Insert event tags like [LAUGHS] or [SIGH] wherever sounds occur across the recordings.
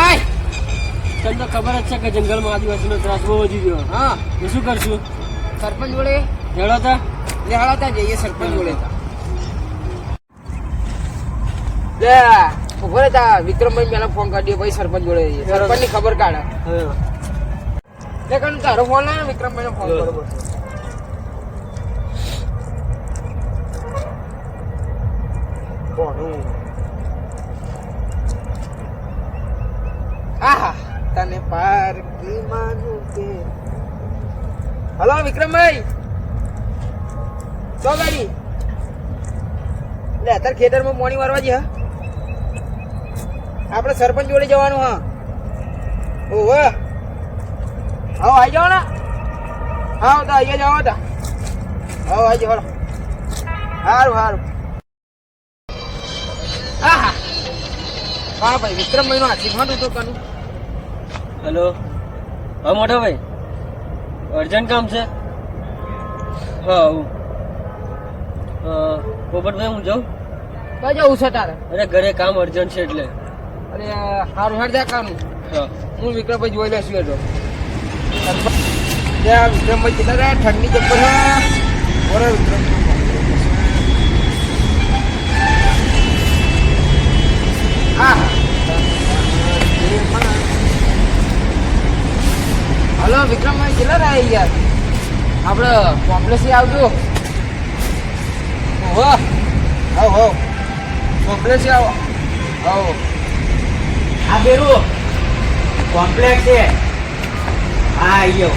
આય તને તો ખબર જ છે કે જંગલમાં આદિવાસીનો ત્રાસ બહુ વધી ગયો. હા. શું કરશું? સરપંચ જોડે હેડો તા. જઈએ સરપંચ જોડે લે ઊભો રે તા. વિક્રમભાઈ પેલા ફોન કરી દે ભાઈ સરપંચ જોડે જઈએ. સરપંચની ખબર કાઢે. લે કનું તારો ફોન લાવ વિક્રમભાઈ નો ફોન. બરોબર કોનું આહા હલો, વિક્રમભાઈ. સો ગાડી. એટલે અત્યારે ખેતરમાં મોણી મારવા જ હા. આપણે સરપંચ જોડે જવાનું, હા. ઓહો. આવો આવી જાઓ ને. હા તો, અહીંયા જાઓ તા. આવો આવી જાઓ સારું સારું હા હા, ભાઈ વિક્રમભાઈ નો આશીર્વાદ હતો કનું હેલો હા મોટા ભાઈ અર્જન્ટ કામ છે? હા હું. હા, પોપટભાઈ હું જાઉં? કઈ જવું છે તારે અરે ઘરે કામ અર્જન્ટ છે એટલે. અરે સારું હેડ જા કામ. હું. વિક્રમભાઈ જોઈ લેશું એટલો ત્યાં વિક્રમભાઈ કેટલા રહ્યા? ઠંડી જબ્બર બરાબર વિક્રમ. હા. હલો વિક્રમભાઈ કેટલા રહ્યા યાર આપણે કોમ્પ્લેક્સી આવજો. ઓહો. આવો હો કોમ્પ્લેક્સી આવો. આવો. આ બેરું. કોમ્પ્લેક્સ છે. હા આવ્યો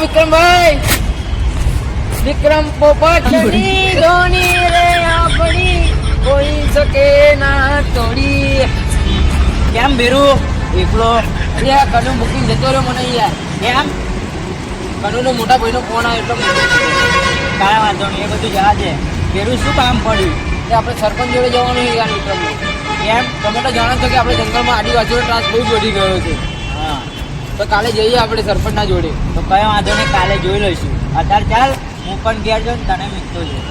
વિક્રમભાઈ. વિક્રમ પોપટની ધોની રે આપણી, કોઈ શકે ના તોડી. કેમ ભીરુ? એકલો. અરે કનુ બુકિંગ જતો રહ્યો મને યાર. કેમ? કનુ નો મોટા ભાઈ નો ફોન આવ્યો એટલે કાંઈ વાંધો નહીં, એ બધું જવા છે બેરું શું કામ પડ્યું? કે આપણે સરપંચ જોડે જવાનું યાર વિક્રમ કેમ? તમે તો જાણો છો કે આપણે જંગલમાં આદિવાસીઓ ત્રાસ બહુ વધી ગયો છે. હા. તો કાલે જઈએ આપણે સરપંચના જોડે. તો કયો વાંધો નહીં, કાલે જોઈ લઈશું. અત્યારે ચાલ. હું પણ ઘેર જાઉં ને તને મીઠતો છું.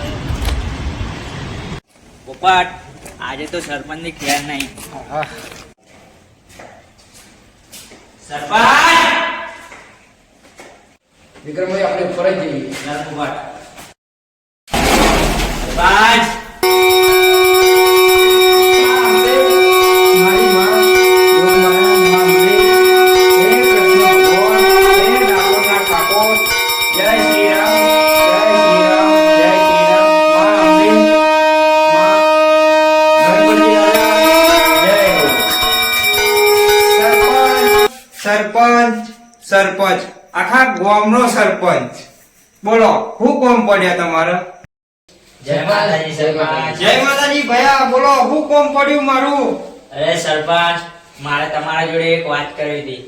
પોપટ આજે તો સરપંચની ખેર નહીં. સરપંચ! વિક્રમભાઈ આપણે ફરજ જઈએ. પોપટ. સરપંચ! સરપંચ બોલો શું કોમ પડ્યા તમારે? જય માતાજી સરપંચ જય માતાજી ભયા બોલો શું કોમ પડ્યું મારું? અરે સરપંચ મારે તમારા જોડે એક વાત કરવી હતી.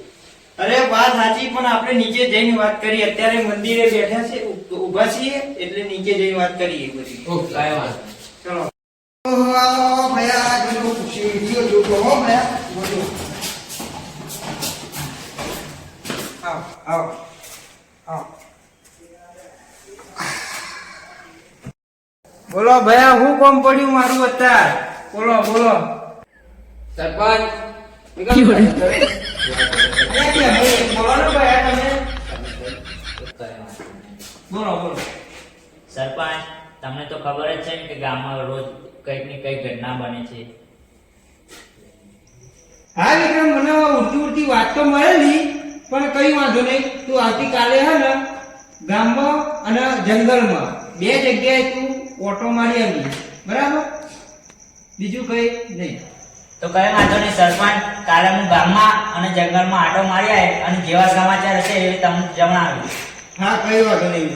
અરે વાત સાચી પણ આપણે નીચે જઈને વાત કરીએ. અત્યારે મંદિરે બેઠા છે ઊભા છીએ એટલે નીચે જઈને વાત કરીએ બધી. ઓકે વાત ચલો. ભયા હો ભયા આવ આવ. બોલો ભયા હું કોમ પડ્યું મારું અત્યારે? બોલો બોલો. સરપંચ બોલો બોલો. તમને તો ખબર જ છે ને કે ગામમાં રોજ કંઈક ને કંઈક ઘટના બને છે. હા વિક્રમ મને ઉડતી ઉડતી વાત તો મળેલી. પણ કઈ વાંધો નહીં. તું આવતીકાલે હે ને ગામમાં અને જંગલમાં બે જગ્યાએ તું ઓટો મારી આવી બરાબર? બીજું કઈ નહીં. તો કઈ વાંધો નહીં સરપંચ. કાલે હું ગામમાં અને જંગલમાં આટો મારી આવે અને જેવા સમાચાર હશે એવી તમને જણાવી હા કઈ વાંધો નહીં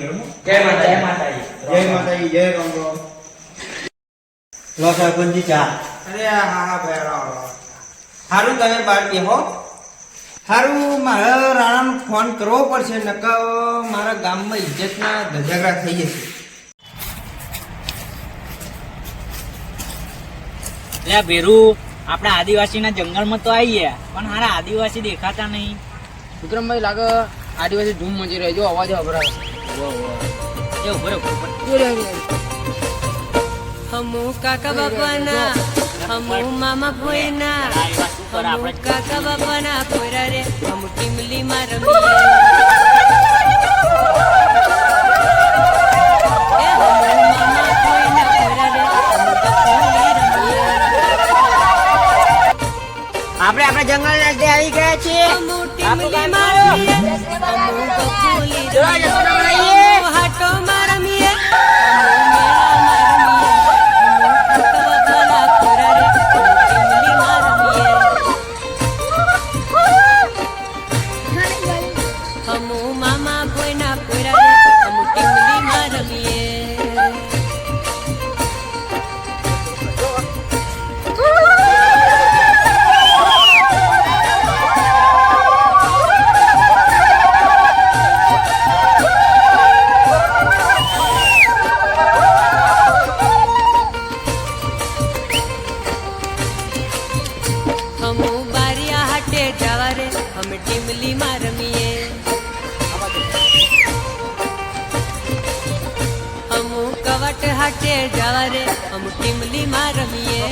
જય માતા જય માતાજી. જય માતાજી જય રામ રામ. લો સરપંચજી ચા. અરે હા હા ભાઈ સારું તમે બાર બેહો સારું મારે રાણાનો ફોન કરવો પડશે નકર મારા ગામમાં ઇજ્જતના ધજાગરા થઈ જશે. એટલે ભેરું આપણે આદિવાસીના જંગલમાં તો આવી ગયા પણ હારા આદિવાસી દેખાતા નહીં. વિક્રમભાઈ લાગે આદિવાસી ધૂમ મચી રહ્યો જો અવાજ અભરા એ ઊભો. હમુ કાકા બાપાના અમુ મામા ભોયના અમુ કાકા બાપાના ભોયરા રે અમુ ટીમલી માં રમી આપણે આપણે જંગલ નજરે આવી ગયા છીએ. આપણું કામ મારો અમે ટીમલી માં રમીએ. હમુ કવટ હાટે જવા રે હમુ ટીમલી માં રમીએ.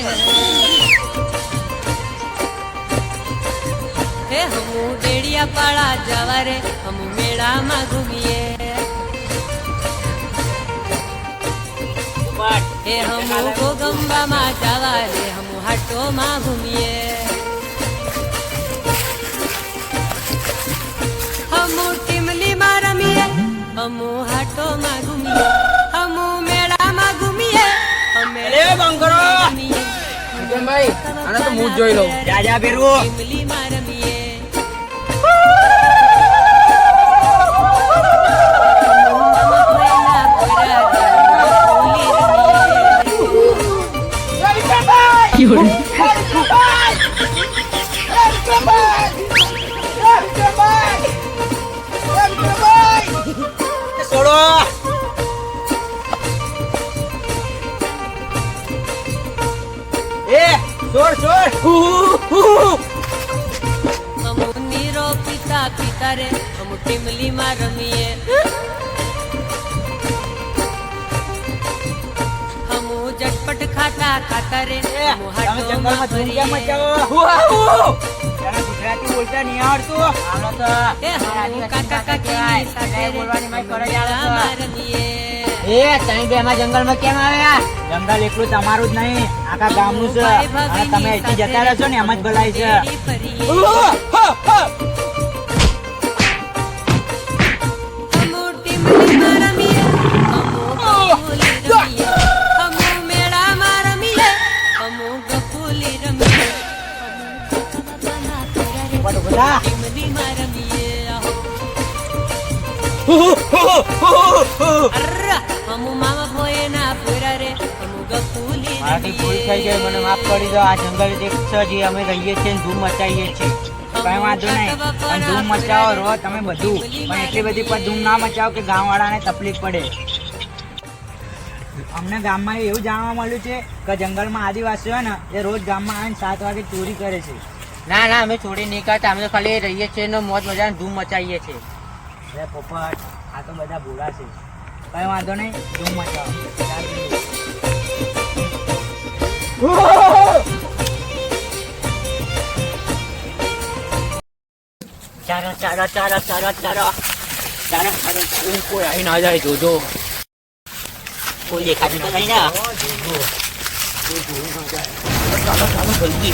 હે હમુ ડેડિયા પાળા જવા રે હમુ મેળામાં ઘૂમીએ. હે હમુ ગોગંબામાં જવા રે હમુ હાટોમાં ઘૂમીએ. હમો ટીમલી મારા મિયે હમો હાટો માં ઘૂમીએ હમો મેળા માં ઘૂમીએ મેળે બંધ કરો ભાઈ આને તો મૂડ જોઈ લઉં જા જા બેરવો ટીમલી મારા મિયે You're... ના ખાતરે ગુજરાતી જંગલમાં કેમ આવ્યા? જંગલ એટલું તમારું જ નહીં આખા ગામનું છે. તમે અહીંથી જતા રહેશો ને એમ જ ભલાય છે. અર્રા, હમુ મામા ભોયના પોયરા રે હમુ ગફુલી મારાથી ભૂલ થઈ ગઈ મને માફ કરી દો આ જંગલ એક જે અમે રહીએ છીએ ને ધૂમ મચાવીએ છીએ. કઈ વાંધો નહીં પણ ધૂમ મચાવો તમે બધું. પણ એટલી બધી પણ ધૂમ ના મચાવો કે ગામવાળાને તકલીફ પડે. અમને ગામમાં એવું જાણવા મળ્યું છે કે જંગલમાં આદિવાસીઓ હોય ને એ રોજ ગામમાં આવીને સાત વાગે ચોરી કરે છે. ના ના અમે ચોરી નહીં કરતા અમે ખાલી રહીએ છીએ ને મોજ મજા ધૂમ મચાવીએ છીએ. અરે પોપટ આ તો બધા ભૂરા છે. કઈ વાંધો નહીં રૂમમાં ચાલો ચાલો ચાલો ચાલો ચાલો. ચાલો ચાલો કોઈ આવી ના જાય જોજો. કોઈ દેખાતું તો નહીં ને ચાલો ચાલો જલ્દી.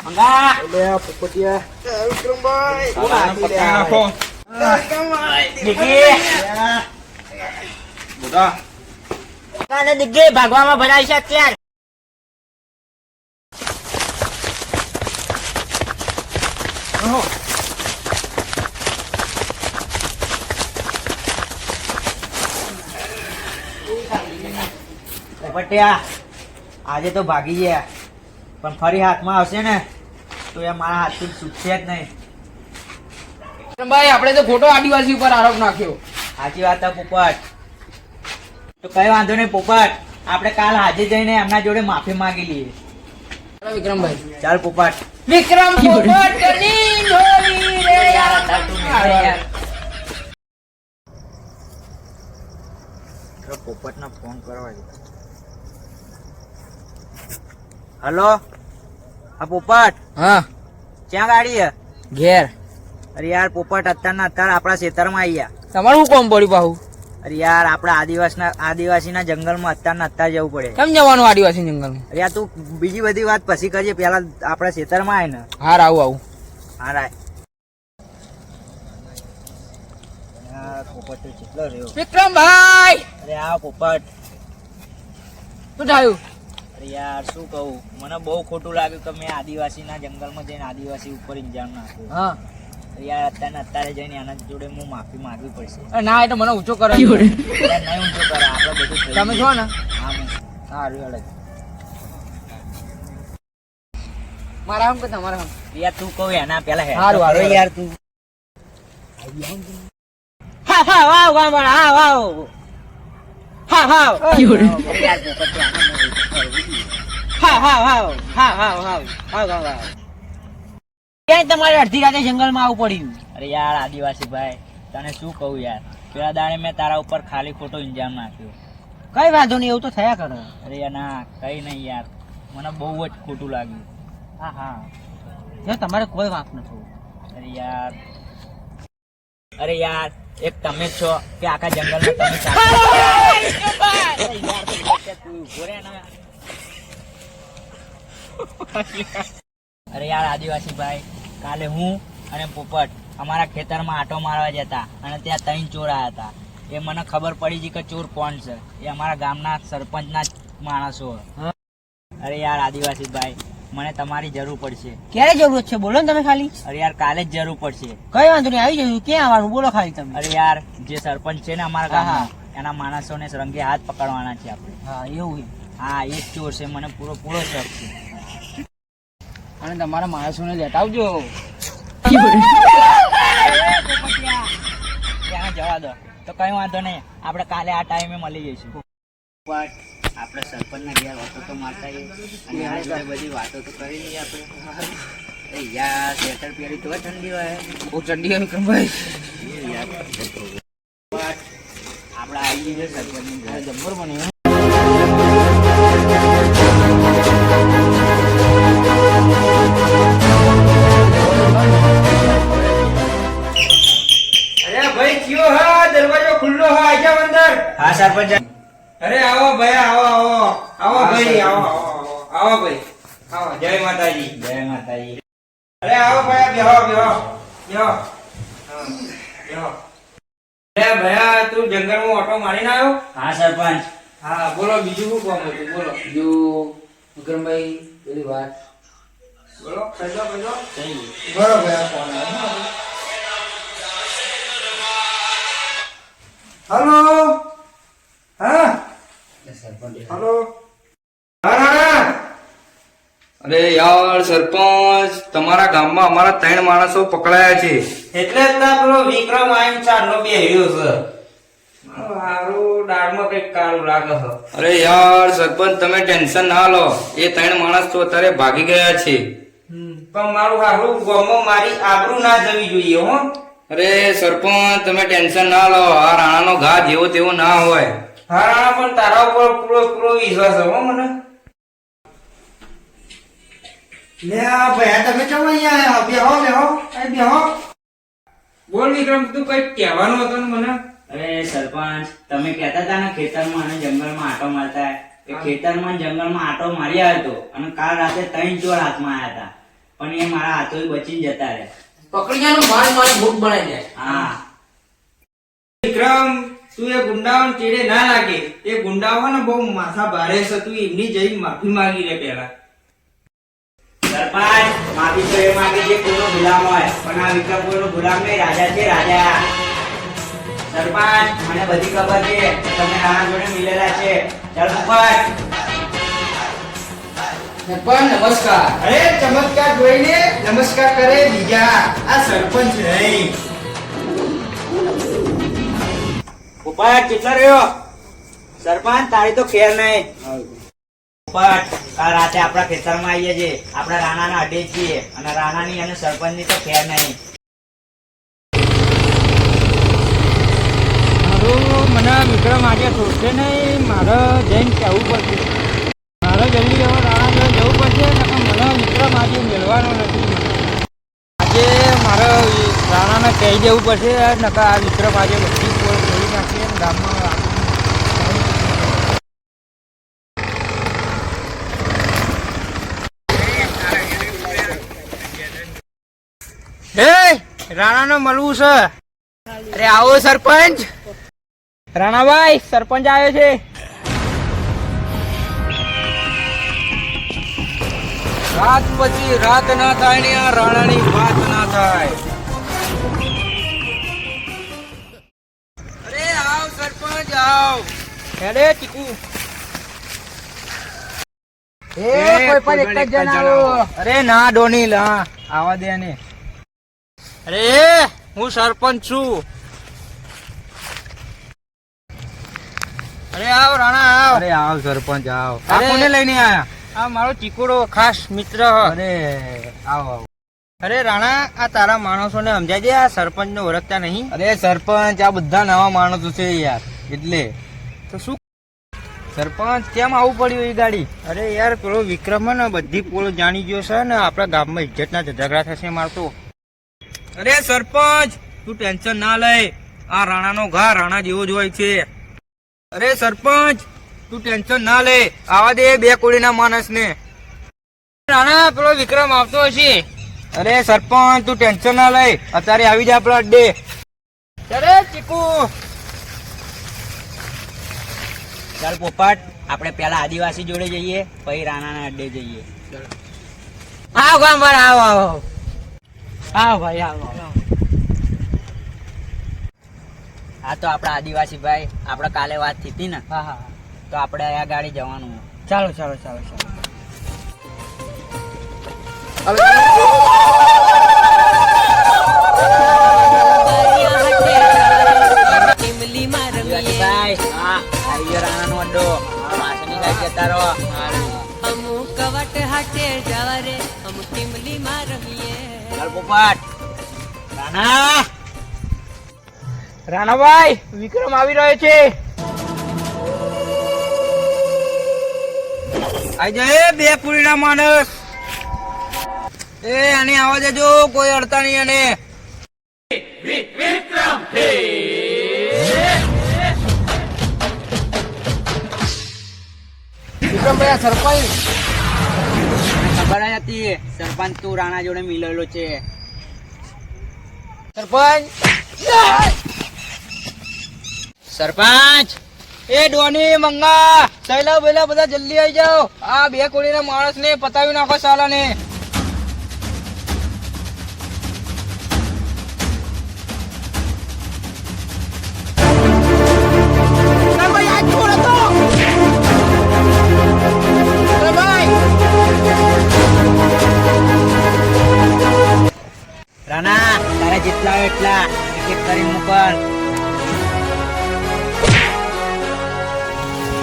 મંગા લે પોપટિયા વિક્રમભાઈ પકડી નાખો દીકી બધા કાને દીકી ભાગવામાં ભરાય છે અત્યાર આજે તો ભાગી ગયા. પણ ફરી હાથમાં આવશે ને તો એ મારા હાથથી છૂટશે જ નહીં. ભાઈ આપણે તો ખોટો આદિવાસી ઉપર આરોપ નાખ્યો. સાચી વાત છે પોપટ. તો કઈ વાંધો નહીં પોપટ આપણે કાલ હાજર જઈને એમના જોડે માફી માંગી લઈએ. વિક્રમભાઈ. ચાલ પોપટ. વિક્રમ. તો પોપટને ફોન કરવા હલો? હા પોપટ. હા. ક્યાં ગાડી હે ઘેર. અરે યાર પોપટ અત્યારના અત્યારે આપણા ખેતરમાં આવ્યા તમારું શું કોમ પડ્યું બાહુ અરે યાર આપણા આદિવાસના આદિવાસીના જંગલમાં અત્યારના અત્યારે જવું પડે. કેમ જવાનું આદિવાસી જંગલમાં? અરે યાર તું બીજી બધી વાત પછી કરજે પેલા આપણા ખેતરમાં આવે ને. હાર આવું આવું. હા રાય પોપટ કેટલો રહ્યો? વિક્રમભાઈ! અરે આ પોપટ. શું થયું? યાર શું કહું? મને બહુ ખોટું લાગ્યું કે મેં આદિવાસીના જંગલમાં જઈને આદિવાસી ઉપર ઇન્જામ નાખ્યું. હા. યાર અત્યારે અત્યારે જઈને આના જોડે હું માફી માંગવી પડશે. ના એ તો મને ઊંચો કરો નહીં ઊંચો કરે આપણે બધું તમે. છો ને? હા સારું હેડો. મારા હમ કે તમારા હમ? યાર તું કહું એના પેલા હે સારું તો યાર તું. હા હા વાવ વાહ વાહ હા વાવ. હા ક્યાંય તમારે અડધી રાતે જંગલમાં આવવું પડ્યું? અરે યાર આદિવાસી ભાઈ તને શું કહું યાર? પેલા દાડે મેં તારા ઉપર ખાલી ખોટો ઇન્જામ નાખ્યો. કઈ વાંધો નહીં એવું તો થયા કરે. અરે યાર ના કઈ નહીં યાર. મને બહુ જ ખોટું લાગ્યું. હા હા. તમારે કોઈ વાંક નથી. અરે યાર અરે યાર એક તમે જ છો કે આખા જંગલમાં તમે [LAUGHS] અરે યાર, આદિવાસી ભાઈ કાલે હું અને પોપટ અમારા ખેતરમાં આટો મારવા જતા અને ત્યાં ત્રણ ચોર આવ્યા હતા. એ મને ખબર પડી છે કે ચોર કોણ છે. એ અમારા ગામના સરપંચના માણસો. અરે યાર આદિવાસી ભાઈ મને તમારી જરૂર પડશે. ક્યારે જરૂર છે? બોલો ને તમે ખાલી. અરે યાર કાલે જ જરૂર પડશે. કઈ વાંધો નહીં આવી જયું ક્યાં આવવાનું? બોલો ખાલી તમે. અરે યાર જે સરપંચ છે ને અમારા ગામમાં એના માણસોને રંગે હાથ પકડવાના છે આપણે. હા એવું હા એ જ ચોર છે. મને પૂરો પૂરો શક છે. અને તમારા માણસોને લેતા આવજો ત્યાં જવા દો. તો કઈ વાંધો નહીં. આપણે કાલે આ ટાઈમે મળી જઈશું. આપણે સરપંચના ઘેર વાતો તો મારતા અને આ જોડે બધી વાતો તો કરી લઈએ આપણે. યાર સ્વેટર પહેરી તો ઠંડી હોય. બહુ ઠંડી હોય વિક્રમભાઈ આપણે આવી જઈએ સરપંચની ઘરે. જબ્બર બન્યું ભાઈ હા? દરવાજો ખુલ્લો હા આઈ અંદર. હા સરપંચ. અરે આવો ભાઈ આવો આવો. આવો ભાઈ આવો આવો ભાઈ. આવો જય માતાજી. જય માતાજી. અરે આવો ભાઈ બેહો બેહો. બેહો. બેહો. અરે ભયા તું જંગલમાં ઓટો મારીને આવ્યો? હા સરપંચ હા બોલો બીજું શું કામ હતું? બોલો. બીજું વિક્રમભાઈ પેલી વાત. બોલો કહેજો કહેજો. બરોબર આ ફોન. હલો? હા? હલો. અરે યાર સરપંચ તમારા ગામમાં અમારા ત્રણ માણસો પકડાયા છે. એટલે જ ના પેલો વિક્રમ આઈન ચારનો બેહ્યો છે. હારું દાળમાં કંઈક કાળું લાગે છે. અરે યાર સરપંચ તમે ટેન્શન ના લો. એ ત્રણ માણસ તો અત્યારે ભાગી ગયા છે. પણ મારું હારું ગોમો મારી આબરૂ ના જવી જોઈએ હો. અરે સરપંચ તમે ટેન્શન ના લો. આ રાણાનો ઘા જેવો તેવો ના હોય. હા પણ તારા ઉપર પૂરો પૂરો વિશ્વાસ છે હો મને. લે આ ભયા તમે કેમ અહીંયા આવ્યા બેહો બેહો. અહીં બેહો. બોલ વિક્રમ તું કઈ કહેવાનું હતું ને મને? અરે સરપંચ તમે કહેતા હતા ને ખેતરમાં અને જંગલમાં આટો મારતા. કે ખેતરમાં જંગલમાં આટો મારી આવ્યો હતો અને કાલ રાતે ત્રણ ચોર હાથમાં આવ્યા હતા. પણ એ મારા હાથો બચીને જતા રહે પકડી જાનું માર મારી ભૂખ બનાવી છે હા. વિક્રમ તું એ ગુંડાઓને ચીડે ના લાગે. એ ગુંડાઓ ને બહુ માથા ભારે છે. તું એમની જઈ માફી માંગી લે પેલા સરપંચ માફી તો એ માંગે છે કોઈનો ગુલામ હોય. પણ આ વિક્રમ કોઈનો ગુલામ નહીં. રાજા છે રાજા. સરપંચ મને બધી ખબર છે તમે જોડે મિલેલા છે. ચાલ ઉપર સરપંચ નમસ્કાર. અરે ચમત્કાર જોઈને નમસ્કાર કરે બીજા. આ સરપંચ નહીં. ઉપર કેટલો રહ્યો. સરપંચ, તારી તો ખેર નહીં ઉપર કાલ રાતે આપણા ખેતરમાં આવીએ છીએ. આપણા રાણાના અડે છીએ અને રાણાની અને સરપંચની તો ખેર નહીં મને વિક્રમ આજે છોડશે નહીં મારે જઈને કહેવું પડશે. મારે જલ્દી હવે રાણા જોડે જવું પડશે મને વિક્રમ આજે મેળવાનો નથી. આજે મારે રાણાને કહી જવું પડશે નકા આ વિક્રમ આજે બધી પોળ ખોલી નાખીએ ને ગામમાં રાણા રાણાને મળવું છે. અરે આવો સરપંચ. રાણાભાઈ, સરપંચ આવ્યો છે. રાત પછી રાત ના થાય ને આ રાણાની વાત ના થાય. આવ હેડે ચીકુ. એ કોઈ પણ એક જ જણાવો. અરે ના ડોની લા આવા દે ને અરે હું સરપંચ છું. અરે આવ રાણા આવ. અરે આવ સરપંચ આવ. આ કોને લઈને આયા? આ મારો ચીકુડો ખાસ મિત્ર અરે આવ આવ. અરે રાણા આ તારા માણસોને સમજાય છે આ સરપંચ ને ઓળખતા નહીં? અરે સરપંચ આ બધા નવા માણસો છે યાર. એટલે તો શું સરપંચ કેમ આવું પડ્યું એ ગાડી? અરે યાર પેલો વિક્રમ ને બધી પોલો જાણી ગયો છે ને આપણા ગામમાં ઇજ્જતના ઝઘડા થશે મારતો અરે સરપંચ તું ટેન્શન ના લે આ રાણાનો ઘા રાણા જેવો જ હોય છે. અરે સરપંચ તું ટેન્શન ના લે આવા દે બે કોળીના માણસને. રાણા પેલો વિક્રમ આવતો હશે. અરે સરપંચ તું ટેન્શન ના લે અત્યારે આવી જા આપણા અડ્ડે અરે ચીકુ ચાલ પોપટ આપણે પહેલા આદિવાસી જોડે જઈએ પછી રાણાના અડ્ડે જઈએ. આવો ગામવાર આવો આવો. આવો ભાઈ આવો હા. તો આપણા આદિવાસી ભાઈ આપણે કાલે વાત થઈ હતી ને હા હા તો આપણે આ ગાડી જવાનું. ચાલો ચાલો ચાલો ચાલો. Bye. માં આદિવાસી રમીએ ભાઈ હા આવી ગયો રાણાનો અડ્ડો. પાછળની સાઈડ જતા રહો અમુક કવટ હાટે જવા રે અમુક ટીમલી માં રમીએ. ચાલ રાણા. રાણાભાઈ વિક્રમ આવી રહ્યો છે. આઈ જા એ બે કોળીના માણસ. એ આને આવા દેજો કોઈ અડતા નહીં અને વિક્રમભાઈ સરપંચ. ખબર જ સરપંચ તું રાણા જોડે મિલેલો છે. સરપંચ. સરપંચ, એ ડોની મંગા. સૈલા બેલા બધા જલ્દી આવી જાઓ. આ બે કોળીના માણસને પતાવી નાખો સાલા તારે જેટલા હોય એટલા એક એક કરીને મોકલ.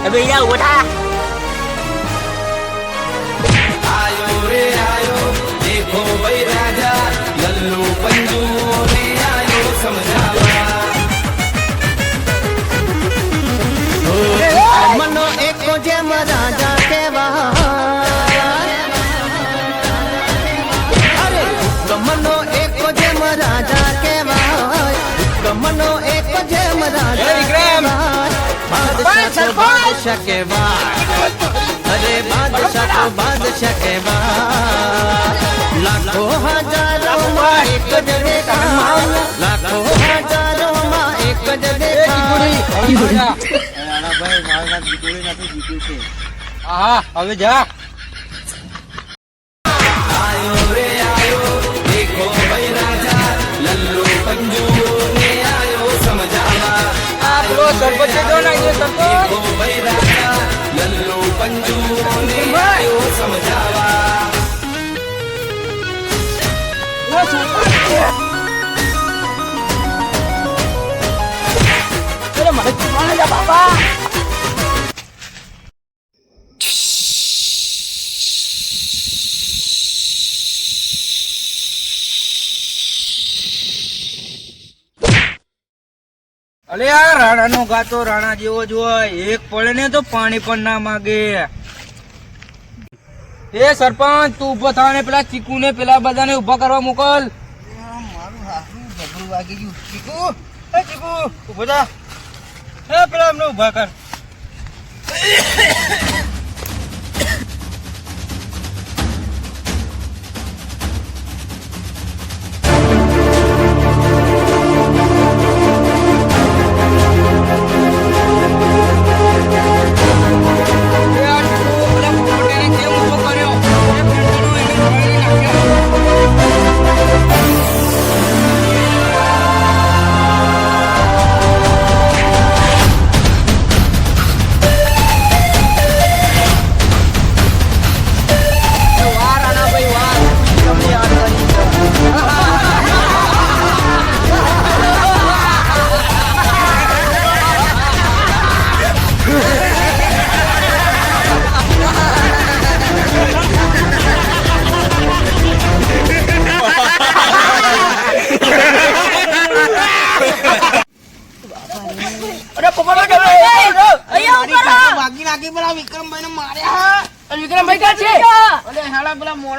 એ ભૈયા ઉઠા. બાદશાહ તો અરે બાદશાહ તો બાદશાહ કહેવાય. લાખો હજારોમાં એક જ દેખાય. લાખો હજારોમાં એક જ દેખાય. રાણાભાઈ મારું નામ નથી જીત્યું છે હા હવે જા. આ રાણા નો ગાતો, રાણા જેવો જ હોય. એક પડે ને તો પાણી પણ ના માગે. એ સરપંચ, તું ઊભો થા ને પેલા ચીકુ ને પેલા બધાને ઊભા કરવા મોકલ. મારું ચીકુ ચીકુ, ઊભો થા. પેલા એમને ઊભા કર.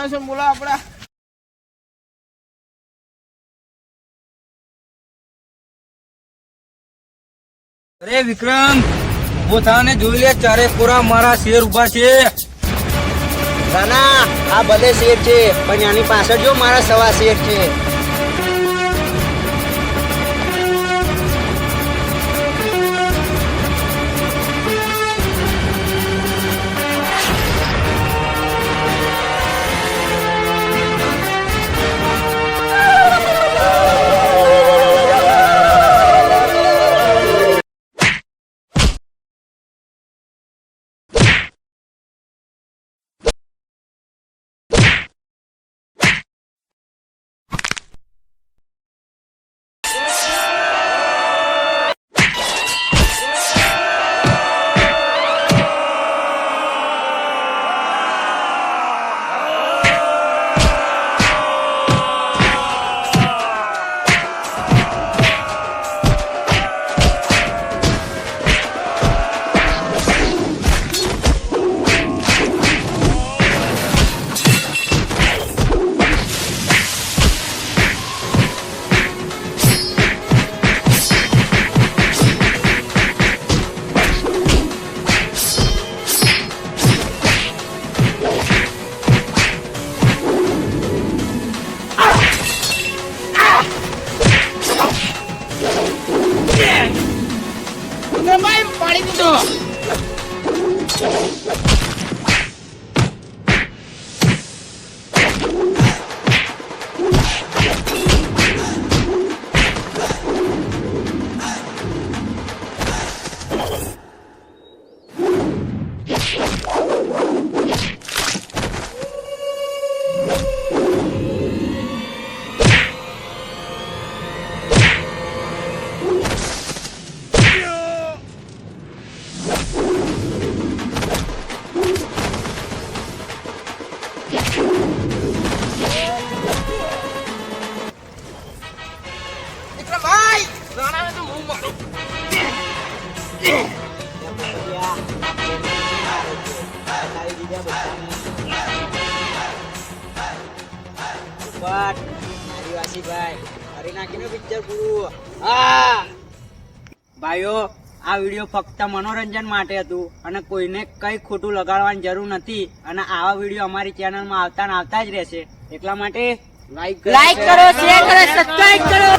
માણસો બોલો આપડા. અરે વિક્રમ, ઊભો થા ને, જોઈ લે, ચારે કોરા મારા શેર ઊભા છે. રાના આ બધે શેર છે, પણ આની પાછળ જો મારા સવા શેર છે. ફક્ત મનોરંજન માટે હતું અને કોઈને કઈ ખોટું લગાડવાની જરૂર નથી અને આવા વીડિયો અમારી ચેનલમાં આવતા ને આવતા જ રહેશે. એટલા માટે લાઈક લાઈક કરો શેર કરો સબસ્ક્રાઇબ કરો.